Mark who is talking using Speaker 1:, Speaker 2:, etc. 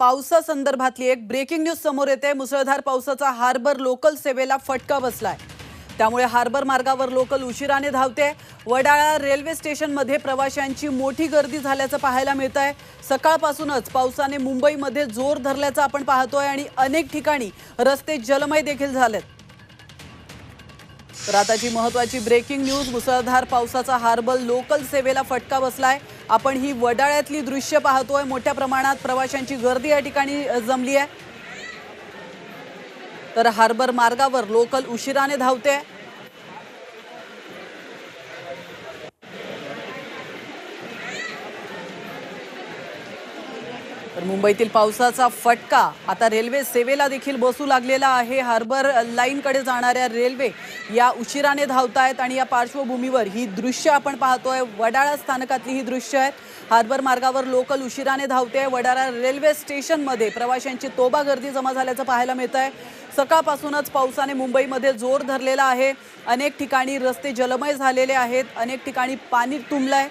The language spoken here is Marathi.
Speaker 1: पावसासंदर्भातली एक ब्रेकिंग न्यूज समोर येते. मुसळधार पावसाचा हार्बर लोकल सेवेला फटका बसलाय. त्यामुळे हार्बर मार्गावर लोकल उशिराने धावते. वडाळा रेल्वे स्टेशनमध्ये प्रवाशांची मोठी गर्दी झाल्याचं पाहायला मिळत आहे सकाळपासूनच पावसाने मुंबईमध्ये जोर धरल्याचं आपण पाहतोय आणि अनेक ठिकाणी रस्ते जलमय देखील झालेत. तर आताची महत्वाची ब्रेकिंग न्यूज मुसळधार पावसाचा हार्बर लोकल सेवेला फटका बसलाय. आपण ही वडाळ्यातली दृश्य पाहतोय. मोठ्या प्रमाणात प्रवाशांची गर्दी या ठिकाणी जमली आहे तर हार्बर मार्गावर लोकल उशिराने धावते तर मुंबईतील पावसाचा फटका. आता रेल्वे सेवेला देखील बसू लागलेला आहे. हार्बर लाईनकडे जाणाऱ्या रेल्वे या उशिराने धावतायत आणि या पार्श्वभूमीवर ही दृश्य आपण पाहतोय. वडाळा स्थानकातली ही दृश्य आहेत हार्बर मार्गावर लोकल उशिराने धावते वडाळा रेल्वे स्टेशनमध्ये प्रवाशांची तोबा गर्दी जमा झाल्याचं पाहायला मिळत आहे सकाळपासूनच पावसाने मुंबईमध्ये जोर धरलेला आहे. अनेक ठिकाणी रस्ते जलमय झालेले आहेत. अनेक ठिकाणी पाणी तुंबलं आहे